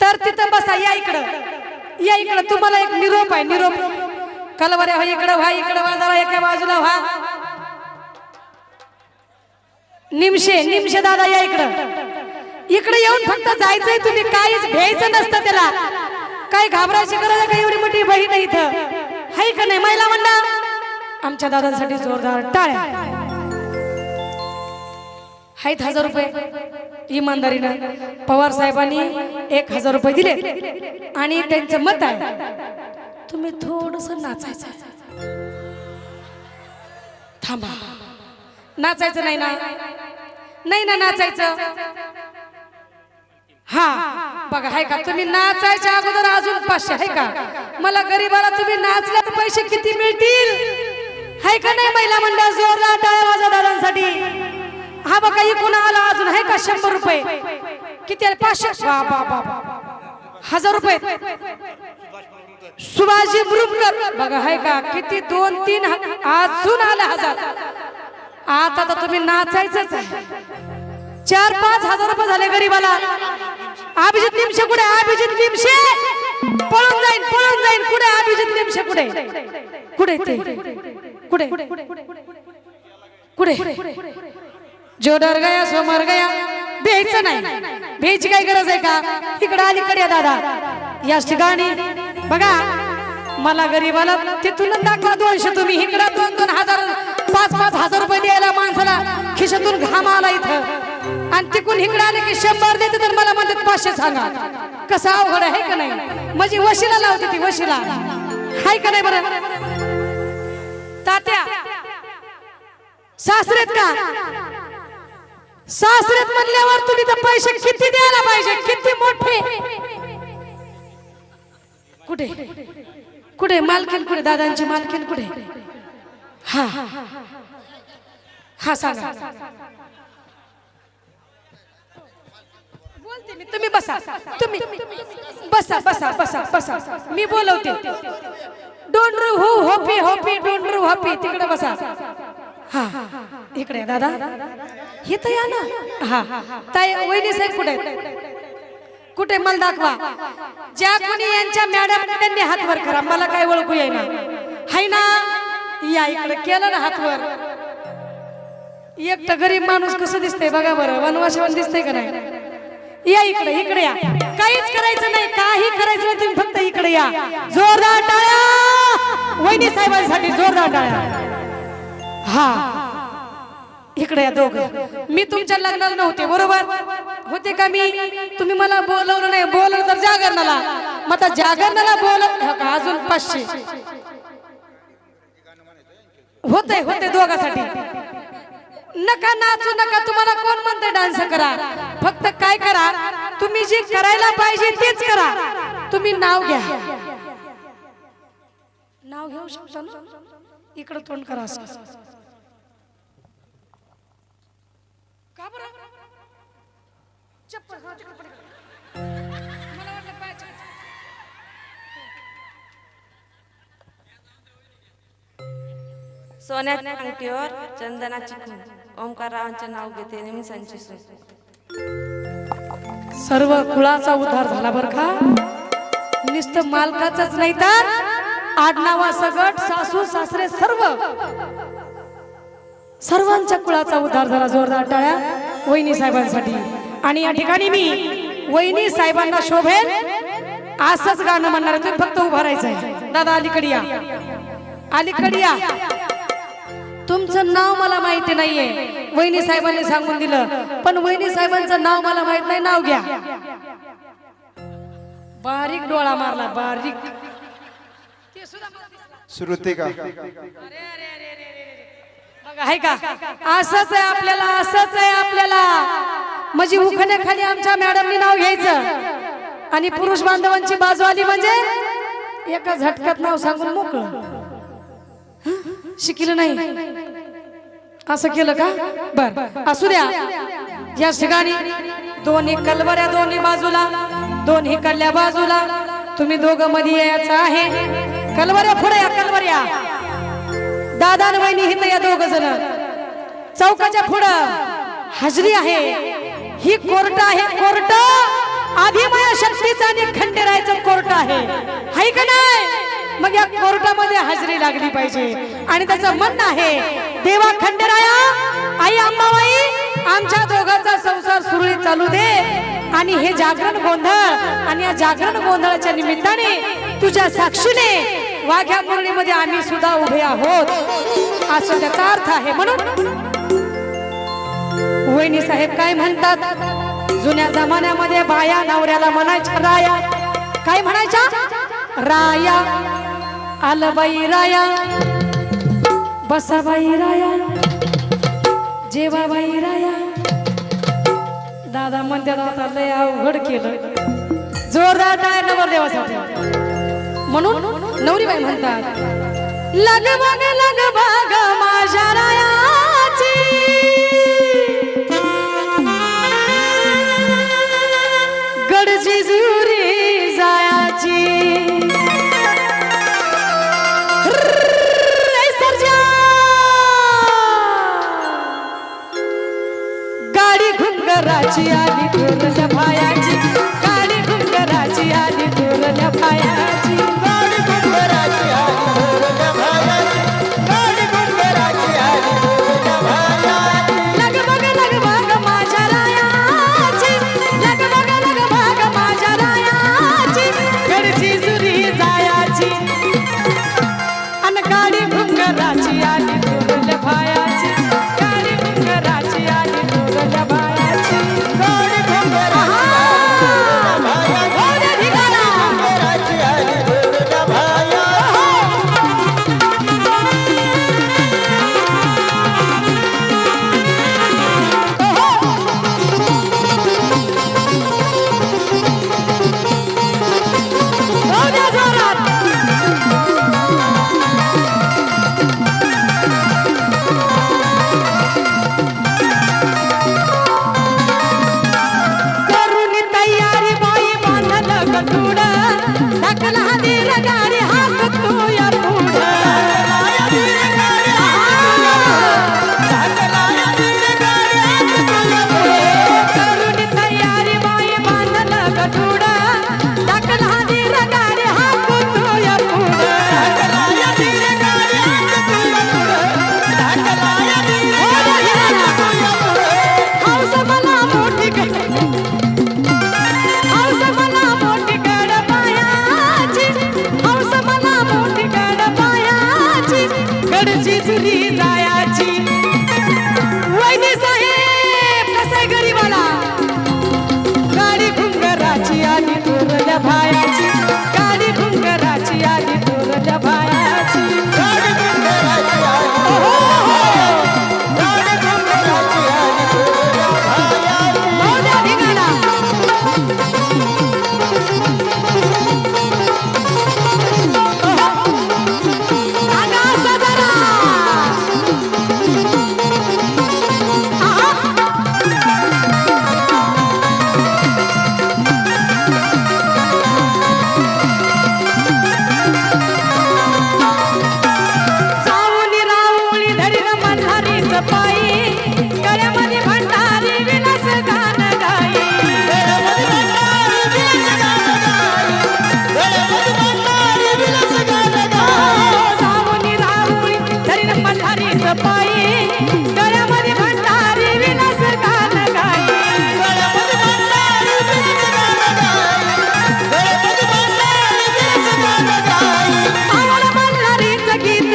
तर तिथं बसा या इकडं. या इकडं. तुम्हाला एक निरोप आहे निरोप. कलवऱ्या व्हा इकडं व्हा इकडं व्हा जरा एका बाजूला व्हा. निमशे निमशे दादा या इकडं. इकडे येऊन फक्त जायचंय तुम्ही. काहीच घ्यायचं नसतं त्याला. काय घाबरायची गरज आहे का? एवढी मोठी बहीण इथं. हाय का नाही? महिला म्हणणार आमच्या दादांसाठी जोरदार टाळ्या. आहेत हजार रुपये. इमानदारीनं पवार साहेबांनी एक हजार रुपये दिले. आणि त्यांचं मत आहे तुम्ही थोडस नाचायचं. थांबा. नाचायचं नाही ना? नाही ना नाचायचं? हा. बघा आहे का? तुम्ही नाचायच्या अगोदर अजून पाचशे आहे का? मला गरीबाला तुम्ही नाचल्या तर पैसे किती मिळतील? आहे का नाही महिला मंडळ? जोरदार टाळ्या माझ्या दादांसाठी हा बघा इकून आला अजून आहे का? शंभर रुपये. किती आले? पाचशे? वा, वा, वा, वा. हजार रुपये. सुभाषजी मुरुमकर बघा आहे का? किती दोन तीन ह- अजून आले हजार. आता तर तुम्ही नाचायचंच आहे. चार पाच हजार रुपये झाले गरीबाला. अभिजित निमशे कुठे? अभिजित निमशे. पळून जाईन पळून जाईन. कुठे अभिजित निमशे? कुठे? कुठे ते? कुठे? कुठे? जो डर गया सो मर गया भेच नाही. भेची काय गरज आहे का? इकडे अलीकडे या दादा. या ठिकाणी बघा मला गरीबाला तिथून दाखवा दोनशे तुम्ही. इकडं दोन दोन हजार पाच पाच हजार रुपये द्यायला माणसाला. खिशातून घाम आला इथं. आणि तिकून इकडे आले की शंभर देते तर मला म्हणतात पाचशे सांगा. कसं अवघड आहे का नाही? म्हणजे वशीला लावते ती वशीला. हाय का नाही बरं? तात्या सासरेत का? सासरेत म्हणल्यावर तुम्ही तर पैसे किती द्यायला पाहिजे? किती मोठे? कुठे? कुठे? मालकीन कुठे? दादांची मालकीन कुठे? हा. हा सांगा. बोलते मी. तुम्ही बसा. तुम्ही. बसा बसा बसा बसा. मी बोलवते. डोंडरू हो होपी होपी डोंडरू होपी. तिकडे बसा. हा. इकडे दादा. हे तर या ना. हा. ताई वहिनी साहेब कुठे आहेत? कुठे? मला दाखवा. ज्या कोणी यांच्या मॅडम त्यांनी हात वर करा. मला काय ओळखू येईना. हाय ना? या इकडे केलं ना हात वर एकटं गरीब माणूस कसं दिसतंय बघा बरं. वनवाशवन दिसतंय का नाही? या इकडे इकडे या. काहीच करायचं नाही. काही करायचं नाही. तुम्ही फक्त इकडे या. जोरदार टाळ्या! वहिनी साहेबांसाठी जोरदार टाळ्या. हा. इकडे या दोघं. मी तुमच्या लग्नाला नव्हते बरोबर? होते का मी? तुम्ही मला बोलवलं नाही. बोलवलं तर जागरणाला. मग आता जागरणाला बोलत अजून पाचशे? होते होते दोघासाठी. नका नाचू नका. तुम्हाला कोण म्हणते डान्स करा? फक्त काय करा? तुम्ही जे करायला पाहिजे तेच करा. तुम्ही नाव घ्या. नाव घेऊ शकता ना? इकडं तोंड करा सोन्याच्या अंगठीवर चंदनाची खून. ओंकाररावांचे नाव घेते निमिषांची सून. सर्व कुळाचा उद्धार झाला बर का? नुसतं मालकाचाच नाही तर आडनावा सगट सासू सासरे सर्व. सर्वांच्या कुळाचा उद्धार झाला जोरदार टाळ्या वहिनी साहेबांसाठी. आणि या ठिकाणी मी वहिनी साहेबांना शोभेल असंच गाणं म्हणणार आहे. फक्त उभारायचंय राहायचं आहे दादा अलीकडे या. अलीकडे या. तुमचं नाव मला माहिती नाहीये. वहिनी साहेबांनी सांगून दिलं. पण वहिनी साहेबांचं नाव मला माहीत नाही. नाव घ्या. बारीक डोळा मारला. बारीक. श्रुतिका बघा आहे का? असंच आहे आपल्याला असंच आहे आपल्याला. म्हणजे उखाण्याखाली आमच्या मॅडमनी नाव घ्यायचं. आणि पुरुष बांधवांची बाजू आली म्हणजे एका झटक्यात नाव सांगून मोकळं. शिकलं नाही. असं केलं का? बर. असू द्या. या ठिकाणी दोन्ही कलवऱ्या दोन्ही बाजूला दोन्ही कल्ल्या बाजूला तुम्ही दोघं मध्ये यायचं आहे. कलवऱ्या पुढे या कलवऱ्या. दादा वहिनी हित या दोघ जण. चौकाच्या पुढं हजरी आहे. ही कोर्ट आहे. कोर्ट आधी आदिमाया शक्तीचा आणि खंडेरायचं कोर्ट आहे. हाय का नाही? मग या कोर्टामध्ये हजेरी लागली पाहिजे. आणि त्याचं म्हणणं आहे देवा खंडेराया आई अंबाबाई आमच्या दोघांचा संसार सुरळीत चालू दे. आणि हे जागरण गोंधळ आणि या जागरण गोंधळाच्या निमित्ताने तुझ्या साक्षीने वाघ्या मुरळीमध्ये आम्ही सुद्धा उभे आहोत. असं त्याचा अर्थ आहे. म्हणून वहिनी साहेब काय म्हणतात? जुन्या जमान्यामध्ये बाया नवऱ्याला म्हणायच्या राया. काय म्हणायच्या? राया. आलबाई राया बसाबाई राया जेवाबाई राया दादा म्हणतात आता लय अवघड केलं. जोरदार टाळ्या नवर देवासाठी. म्हणून नवरीबाई म्हणतात लग बग लग बग माझ्या राया. गाडी आली थोरल्या भाया गडची चुरी जायाची. धरीन पायी गळ्यामध्ये भंडारी विलास गाई. गीत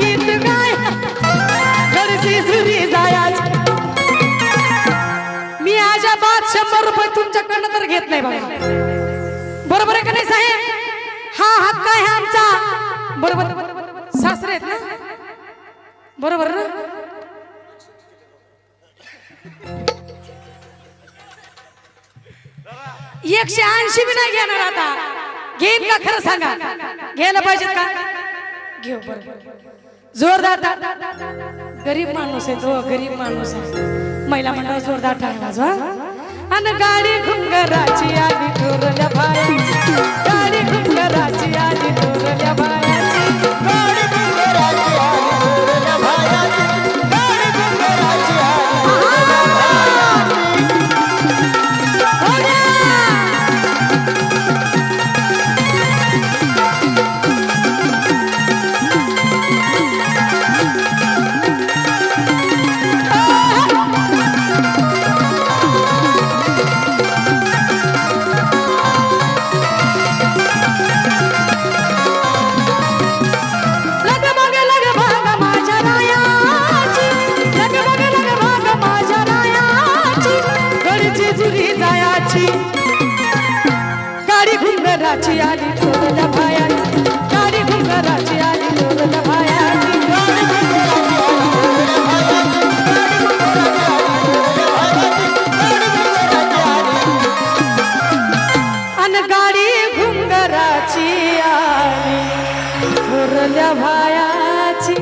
गीत गाया. सुरी मी आजा बाद शंभर रुपये तुमच्याकडनं तर घेत नाही बघा बरोबर आहे का नाही साहेब? हा हक्क आहे आमचा. बरोबर सासरे आहेत ना? बरोबर ना? एकशे ऐंशी बी नाही घेणार आता. घेईन का खरं सांगा? घ्यायला पाहिजे का? घेऊ बरोबर जोरदार गरीब माणूस आहे तो गरीब माणूस आहे. महिला मंडळ जोरदार टाळ्या वाजवा आणि गाडी घुंगराची आली दुरल्या बायाची गाडी घुंगराची आली दुर পিয়ারি ছেলে